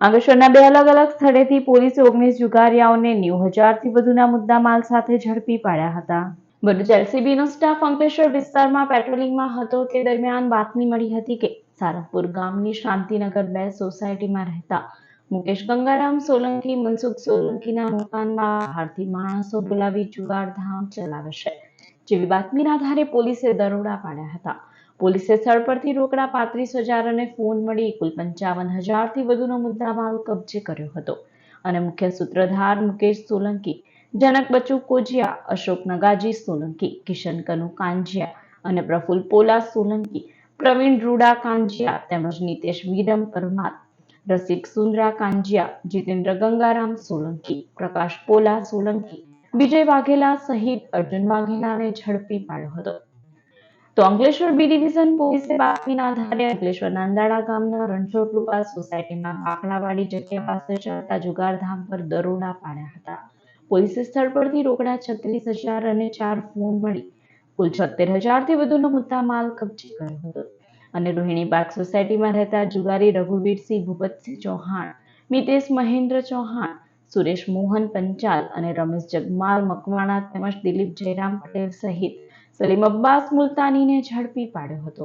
અંકલેશ્વરના બે અલગ અલગ સ્થળેથી પોલીસે ઓગણીસ જુગારિયાઓને નેવું હજારથી વધુના મુદ્દામાલ સાથે ઝડપી પાડ્યા હતા. ભરૂચ એલસીબીનો સ્ટાફ અંકલેશ્વર વિસ્તારમાં પેટ્રોલિંગમાં હતો તે દરમિયાન બાતમી મળી હતી કે સારંગપુર ગામની શાંતિનગર બે સોસાયટીમાં રહેતા મુકેશ ગંગારામ સોલંકી, મનસુખ સોલંકીના મકાનમાં બહારથી માણસો બોલાવી જુગારધામ ચલાવે છે જેવી બાતમીના આધારે પોલીસે દરોડા પાડ્યા હતા. પોલીસે સ્થળ પરથી રોકડા પાંત્રીસ હજાર અને ફોન મળી કુલ પંચાવન હજારથી વધુનો મુદ્દામાલ કબજે કર્યો હતો. અને મુખ્ય સૂત્રધાર મુકેશ સોલંકી, જનક બચુ કોજિયા, અશોક નગાજી સોલંકી, કિશન કનુ કાંજિયા અને પ્રફુલ્લ પોલા સોલંકી, પ્રવીણ રૂડા કાંજિયા તેમજ નિતેશ વિરમ પરમાર, રસિક સુંદરા કાંજિયા, જીતેન્દ્ર ગંગારામ સોલંકી, પ્રકાશ પોલા સોલંકી, વિજય વાઘેલા સહિત અર્જુન વાઘેલાને ઝડપી પાડ્યો હતો. તો અંકલેશ્વર બી ડિવિઝન પોલીસે બાતમીના આધારે અંકલેશ્વર નાંદાળા ગામના રણછોડરૂપા સોસાયટીમાં બાકલાવાડી જગ્યા પાસે ચાલતા જુગારધામ પર દરોડા પાડ્યા હતા. પોલીસે સ્થળ પરથી રોકડા છત્રીસ હજાર અને ચાર ફોન મળી. કુલ છોતેર હજારથી વધુનો મુદ્દામાલ કબજે કર્યો હતો. અને રોહિણી સોસાયટીમાં રહેતા જુગારી રઘુવીરસિંહ ભૂપતસિંહ ચૌહાણ, મિતેશ મહેન્દ્ર ચૌહાણ, સુરેશ મોહન પંચાલ અને રમેશ જગમાલ મકવાણા તેમજ દિલીપ જયરામ પટેલ સહિત સલીમ અબ્બાસ મુલતાનીને ઝડપી પાડ્યો હતો.